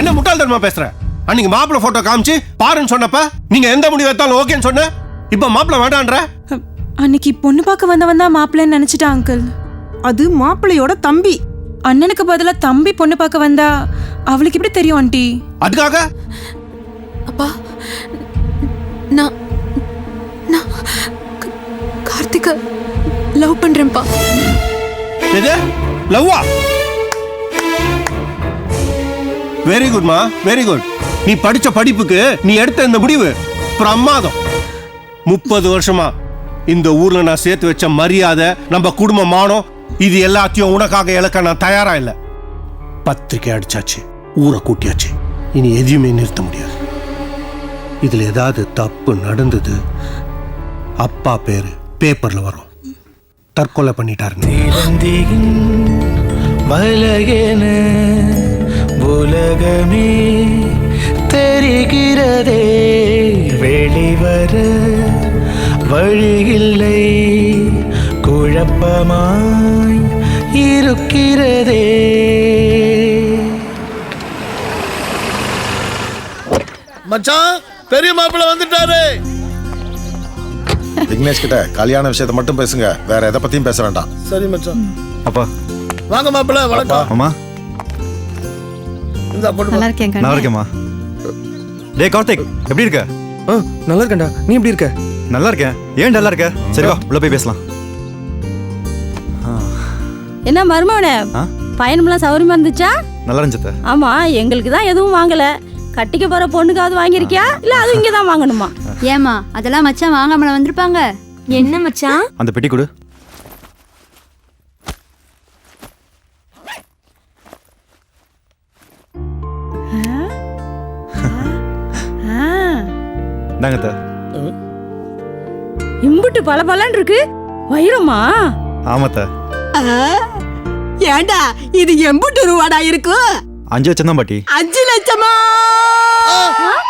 என்ன முட்டாள்தனமா பேசுற? அன்னைக்கு மாப்பிள்ளை போட்டோ காமிச்சு பாருன்னு சொன்னப்ப நீங்க எந்த முடிவு எடுத்தாலும் ஓகேன்னு சொன்ன? இப்ப மாப்பிள்ளை வேண்டான்ற? அன்னைக்கு பொண்ணு பார்க்க வந்தவன் தான் மாப்பிள்ளைன்னு நினைச்சிட்டா அங்கிள் அது மாப்பிள்ளையோட தம்பி. அண்ணனுக்கு பதிலா தம்பி பொண்ணு பார்க்க வந்தா அவளுக்கு எப்படி தெரியும் ஆண்டி அதுக்காக? அப்பா நான் நான் கார்த்திகை லவ் பண்றேன்ப்பா. எது? லவ்வா? வெரி குட்மா வெரி குட் நீ படிச்ச படிப்புக்கு நீ எடுத்த இந்த முடிவு. பிரமாதம். முப்பது வருஷமா இந்த ஊர்ல நான் சேர்த்து வச்ச மரியாதை நம்ம குடும்ப மானம் இது எல்லாத்தையும் உனக்காக இழக்க நான் தயாரா இல்லை. பத்திரிக்கை அடிச்சாச்சு ஊரை கூட்டியாச்சு. இனி எதையுமே நிறுத்த முடியாது. இதுல ஏதாவது தப்பு நடந்தது அப்பா பேரு பேப்பர்ல வரும். தற்கொலை பண்ணிட்டாரு உலகமே தெரிகிறதே. வெளிவர வழியில்லை. குழப்பமாய் இருக்கிறதே. மச்சான் பெரிய மாப்பிள்ளை வந்துட்டாரு. விக்னேஷ் கிட்ட கல்யாண விஷயத்தை மட்டும் பேசுங்க. வேற எதை பத்தியும் பேச வேண்டாம். சரி மச்சான். அப்பா. வாங்க மாப்பிள்ளை வணக்கம். போட்டு நல்லா இருக்கேன் நல்லா இருக்கேம்மா டேய் கார்த்திக் எப்படி இருக்க? ஆ நல்லா இருக்கேன்டா. நீ எப்படி இருக்க? நல்லா இருக்கேன். ஏன் நல்லா இருக்க? சரி வா உள்ள போய் பேசலாம். என்ன மருமவனே? ஆ? பயணம்லாம் சௌரியமா இருந்துச்சா? நல்லா இருந்துச்சு ஆமா எங்களுக்கு தான் எதுவும் வாங்கல. கட்டிக்க போற பொண்ணுக்காவது வாங்கியிருக்கியா? இல்ல அதுவும் இங்க தான் வாங்கணுமா ஏமா அதெல்லாம் மச்சான் வாங்காமல வந்திருப்பாங்க. என்ன மச்சான்? அந்த பெட்டி கொடு. இந்தாங்க. இம்புட்டு பல இருக்கு வைரமா ஆமாத்த ஏண்டா இது எம்புட்டு ரூபாடா இருக்கும் அஞ்சு லட்சம் தான் பாட்டி. அஞ்சு லட்சமா?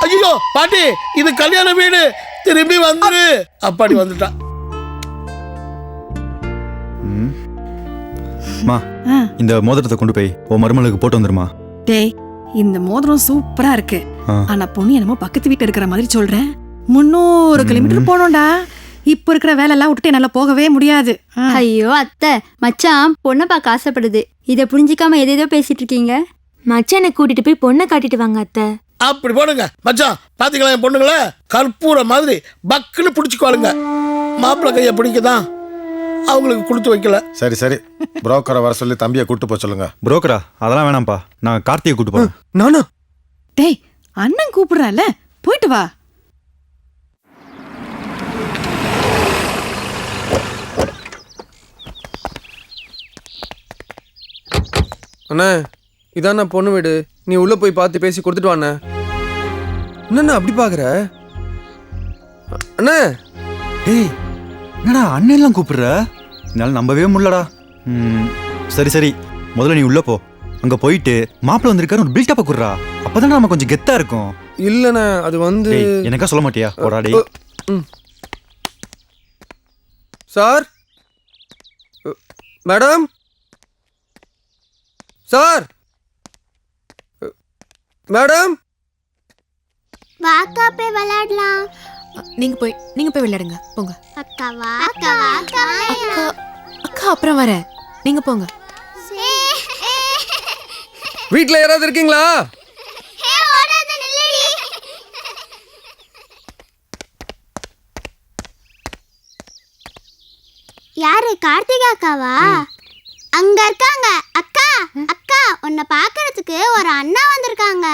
ஐயோ பாட்டி இது கல்யாண வீடு. திரும்பி வந்துரு. அப்பாடி வந்துட்டான் ம். இந்த மோதிரத்தை கொண்டு போய் உன் மருமகளுக்கு போட்டு வந்துருமா? டேய் இந்த மோதிரம் சூப்பரா இருக்கு. ஆனா பொண்ணு என்னமோ பக்கத்து வீட்டு இருக்கிற மாதிரி சொல்றேன். முன்னூறு கிலோமீட்டர் போனோம்டா. இப்ப இருக்கிற வேலை எல்லாம் விட்டுட்டு என்னால போகவே முடியாது. ஐயோ அத்தை. மச்சான் பொண்ணை பார்க்க ஆசைப்படுது. இதை புரிஞ்சிக்காம எதேதோ பேசிட்டு இருக்கீங்க? மச்சானை கூட்டிட்டு போய் பொண்ணை காட்டிட்டு வாங்க அத்தை. அப்படி போடுங்க. மச்சான் பாத்தீங்களா என் பொண்ணுங்கள? கற்பூர மாதிரி பக்குன்னு பிடிச்சிக்குவாளுங்க. மாப்பிள்ளை கையை பிடிக்கதான் அவங்களுக்கு கொடுத்து வைக்கல. சரி சரி. புரோக்கரை வர சொல்லி தம்பியை கூட்டு போக சொல்லுங்க. புரோக்கரா? அதெல்லாம் வேணாம்ப்பா. நான் கார்த்திகை கூட்டு போறேன். நானா. டேய் அண்ணன் கூப்பிடுறான்ல. போயிட்டு வா. அண்ணா இதாண்ணா பொண்ணு வீடு. நீ உள்ள போய் பார்த்து பேசி கொடுத்துட்டு வாண்ணே. என்னண்ணா அப்படி பாக்குற அண்ணா! டேய் என்னடா அண்ணன்லாம் கூப்பிடுற? என்னால் நம்பவே முடியலடா. ம், சரி சரி. முதல்ல நீ உள்ள போ. அங்க போயிட்டு மாப்பிள்ள வந்திருக்காரு ஒரு பில்டப்பை குடுறா. அப்பதான் நம்ம கொஞ்சம் கெத்தா இருக்கும். இல்லண்ணா அது வந்து டேய் எனக்கா சொல்ல மாட்டியா? போடா டேய். ம். சார்? மேடம்? சார்! மேடம்! வாக்கா போய் விளையாடலாம். நீங்க போய் நீங்க போய் விளையாடுங்க. போங்க. அக்கா வாக்கா வாக்கா. அக்கா அக்கா அப்புறம் வரேன். நீங்க போங்க. வீட்ல யாராவது இருக்கீங்களா? யாரு கார்த்திகா அக்காவா? அங்க இருக்காங்க. அக்கா அக்கா உன்னை பாக்குறதுக்கு ஒரு அண்ணா வந்திருக்காங்க.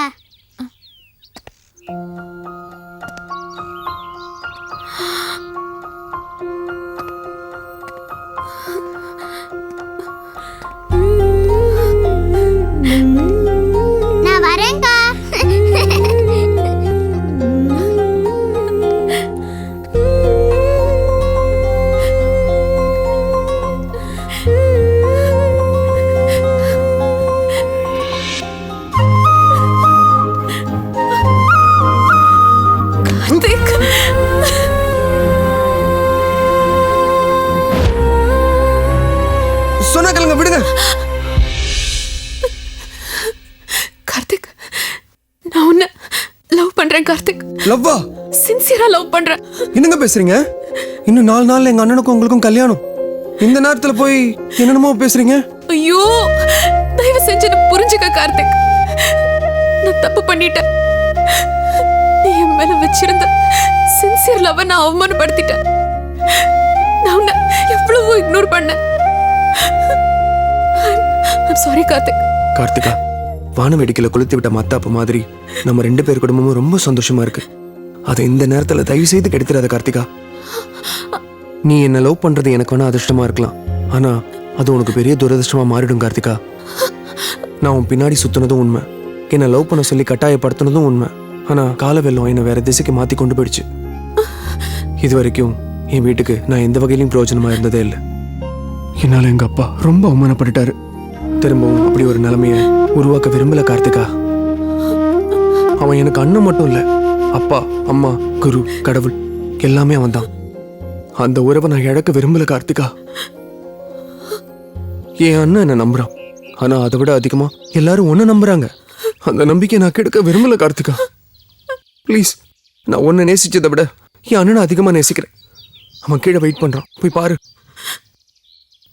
லவ்வா? சின்சியரா லவ் பண்றேன் என்னங்க பேசுறீங்க? இன்னும் நாலு நாள்ல எங்க அண்ணனுக்கும் உங்களுக்கும் கல்யாணம். இந்த நேரத்துல போய் என்னென்னமோ பேசுறீங்க? ஐயோ தயவு செஞ்சு புரிஞ்சுக்க கார்த்திக். நான் தப்பு பண்ணிட்டேன். நீ என் மேல வச்சிருந்த சின்சியர் லவ் நான் அவமானப்படுத்திட்டேன். நான் உன்னை எவ்வளவோ இக்னோர் பண்ணேன். சாரி கார்த்திக். கார்த்திகா வான வேடிக்கையில கொளுத்தி விட்ட மத்தாப்ப மாதிரி நம்ம ரெண்டு பேர் குடும்பமும் ரொம்ப சந்தோஷமா இருக்கு. அதை இந்த நேரத்துல தயவு செய்து கெடுத்துறாத கார்த்திகா. நீ என்ன லவ் பண்றது எனக்கு வேணா அதிர்ஷ்டமா இருக்கலாம். ஆனா அது உனக்கு பெரிய துரதிர்ஷ்டமா மாறிடும் கார்த்திகா. நான் உன் பின்னாடி சுத்தினதும் உண்மை. என்னை லவ் பண்ண சொல்லி கட்டாயப்படுத்தினதும் உண்மை. ஆனா கால வெள்ளம் என்னை வேற திசைக்கு மாத்தி கொண்டு போயிடுச்சு. இது வரைக்கும் என் வீட்டுக்கு நான் எந்த வகையிலும் பிரயோஜனமா இருந்ததே இல்லை. என்னால எங்க அப்பா ரொம்ப அவமானப்பட்டுட்டாரு. திரும்பவும் அப்படி ஒரு நிலைமைய உருவாக்க விரும்பல கார்த்திகா. அவன் எனக்கு அண்ணன் மட்டும் இல்லை அப்பா அம்மா குரு கடவுள் எல்லாமே அவன் தான் அந்த உறவை நான் இழக்க விரும்பல கார்த்திகா. என் அண்ணன் என்ன நம்புறான். ஆனா அதை விட அதிகமா எல்லாரும் ஒன்ன நம்புறாங்க. அந்த நம்பிக்கை நான் கெடுக்க விரும்பல கார்த்திகா. ப்ளீஸ் நான் உன்னை நேசிச்சதை விட என் அண்ணனை அதிகமா நேசிக்கிறேன். அவன் கீழே வெயிட் பண்றான். போய் பாரு.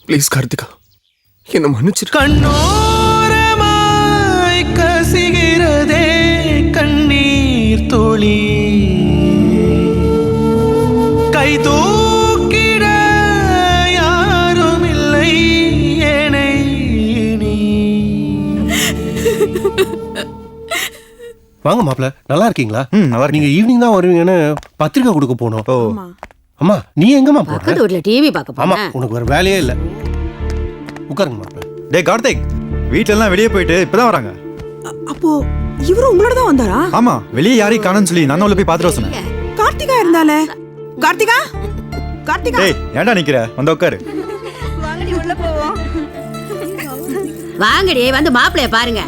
ப்ளீஸ் கார்த்திகா. என்னை மன்னிச்சிரு. கண்ணோரமாய் கசிகிறதே கண்ணீர் கை தூக்கிட யாரும் இல்லை ஏனை நீ. வாங்க மாப்பிள்ள நல்லா இருக்கீங்களா? நல்லா நீங்க ஈவினிங் தான் வருவீங்கன்னு பத்திரிக்கை கொடுக்க போனோம். ஓ. அம்மா. நீ எங்கம்மா போற வீட்டுல டிவி பார்க்க ஆமா உனக்கு வேற வேலையே இல்ல. உட்காருங்க மாப்பிள்ள. டேய் கார்த்திக் வீட்ல எல்லாம் வெளியே போயிட்டு இப்பதான் வராங்க. அப்போ இவரும் உங்களோட தான் வந்தாரா? ஆமா வெளியே யாரையும் காணும்னு சொல்லி நான் உள்ள போய் பாத்துட்டு சொன்னேன். கார்த்திகா இருந்தாலே? கார்த்திகா? கார்த்திகா? டேய் ஏன்டா நிக்கிற? வந்து உட்காரு வாங்கடி வந்து மாப்பிளைய பாருங்க.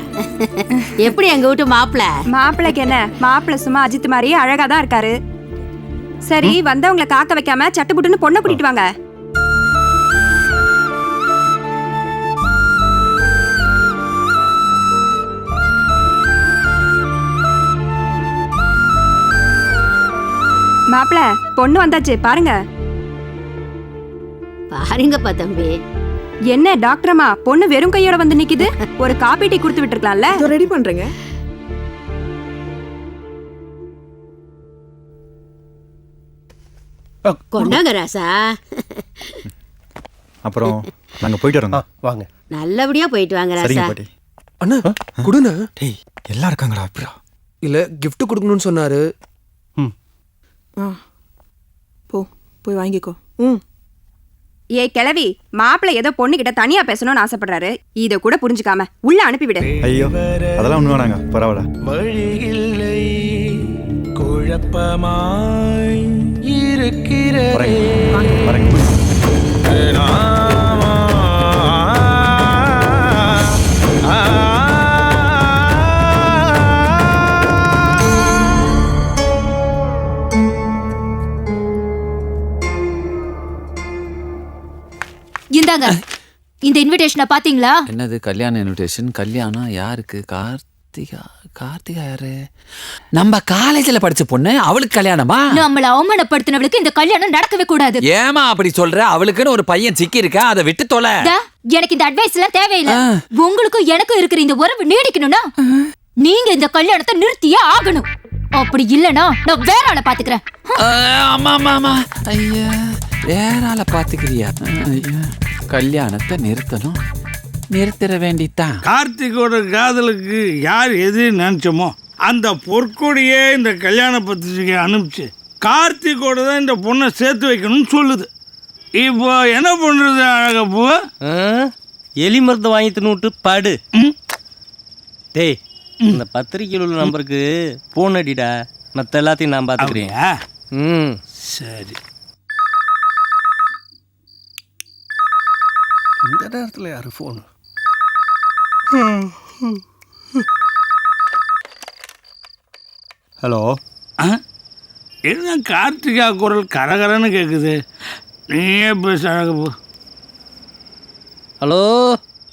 எப்படி எங்க வீட்டு மாப்பிள? மாப்பிள்ளைக்கு என்ன? மாப்பிள்ளை சும்மா அஜித் மாதிரி அழகா தான் இருக்காரு. சரி வந்தவங்களை காக்க வைக்காம சட்டுப்புட்டுன்னு பொண்ணை கூட்டிட்டு வாங்க. மாப்பிள்ள பொண்ணு வந்தாச்சு பாருங்க. பாருங்கப்பா தம்பி. என்ன டாக்டரம்மா பொண்ணு வெறும் கையோட வந்து நிக்குது? ஒரு காப்பி டீ கொடுத்து விட்டுருக்கலாம்ல? ரெடி பண்றேங்க. கொண்டாங்க ராசா. அப்புறம் நாங்க போயிட்டு வரோம். வாங்க. நல்லபடியா போயிட்டு வாங்க ராசா. அண்ணா கொடுண்ணா. டேய் எல்லாம் இருக்காங்கடா அப்படியா இல்ல gift கொடுக்கணும்னு சொன்னாரு. போ போய் வாங்கிக்கோ. ம். ஏ கிளவி மாப்பிள்ளை ஏதோ பொண்ணு கிட்ட தனியா பேசணும்னு ஆசைப்படுறாரு. இத கூட புரிஞ்சுக்காம உள்ள அனுப்பிவிடு. ஐயோ அதெல்லாம் ஒண்ணு வேணாங்க. பரவாயில்ல. வழி இல்லை குழப்பமாய் இருக்கிறதே. இந்தாங்க. இந்த இன்விடேஷனை பாத்தீங்களா? என்னது கல்யாண இன்விடேஷன் கல்யாணம் யாருக்கு? கார்த்திகா? கார்த்திகா யாரு? நம்ம காலேஜ்ல படிச்ச பொண்ணு அவளுக்கு கல்யாணமா? நம்மள அவமானப்படுத்தினவளுக்கு இந்த கல்யாணம் நடக்கவே கூடாது. ஏமா அப்படி சொல்ற? அவளுக்குன்னு ஒரு பையன் சிக்கி இருக்கா அதை விட்டு தொலை. எனக்கு இந்த அட்வைஸ் எல்லாம் தேவையில்லை. உங்களுக்கும் எனக்கும் இருக்கிற இந்த உறவு நீடிக்கணும்னா நீங்க இந்த கல்யாணத்தை நிறுத்தியே ஆகணும். அப்படி இல்லனா நான் வேற ஆளை பாத்துக்கிறேன். ஆமா ஆமா ஆமா. ஐயா. வேற ஆளை பாத்துக்கிறியா? ஐயா கல்யாணத்தை நிறுத்தணும். நிறுத்திட வேண்டித்தான் கார்த்திகோட காதலுக்கு யார் எது நினைச்சோமோ அந்த பொற்கொடியே இந்த கல்யாண பத்திரிக்கை அனுப்பிச்சு கார்த்திகோட தான் இந்த பொண்ணை சேர்த்து வைக்கணும்னு சொல்லுது. இப்போ என்ன பண்றது அழகப்பூ? எலி மருந்து வாங்கி தின்னுட்டு படு. டேய் இந்த பத்திரிக்கையில் உள்ள நம்பருக்கு போன் அடிடா. மற்ற எல்லாத்தையும் நான் பார்த்துக்கிறேன் அப்படியா? ம். சரி. இந்த நேரத்துல யாரு போன் ஹலோ ஆ? என்ன கார்த்திகா குரல் கரகரன்னு கேட்குது நீயே பேச அழகப்பூ ஹலோ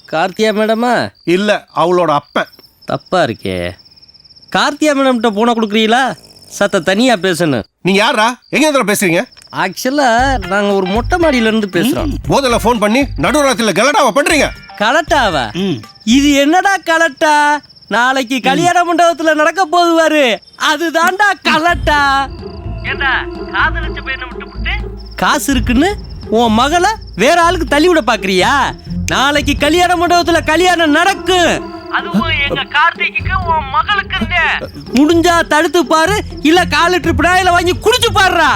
கார்த்தியா மேடமா? இல்ல அவளோட அப்பன் தப்பா இருக்கே. கார்த்தியா மேடம்கிட்ட போனை கொடுக்குறீங்களா? சத்த தனியா பேசணும். நீங்க யாரா எங்க இருந்து பேசுறீங்க ஆக்சுவலா நாங்க ஒரு மொட்டை மாடியில இருந்து பேசுறோம் போதில் ஃபோன் பண்ணி நடுராத்திரில கலடாவா பண்றீங்க. கலட்டாவா? இது என்னடா கலட்டா? நாளைக்கு கல்யாண மண்டபத்துல நடக்க போகுவாரு. அதுதான்டா கலட்டா. ஏண்டா காதலிச்ச பையனை விட்டு காசு இருக்குன்னு உன் மகளை வேற ஆளுக்கு தள்ளி விட பாக்குறியா? நாளைக்கு கல்யாண மண்டபத்துல கல்யாணம் நடக்கும் அதுவும் எங்க கார்த்திக்கு உன் மகளுக்கு முடிஞ்சா தடுத்து பாரு இல்ல காலு ட்ரிப்டா இல்ல வாங்கி குடிச்சு பாருடா.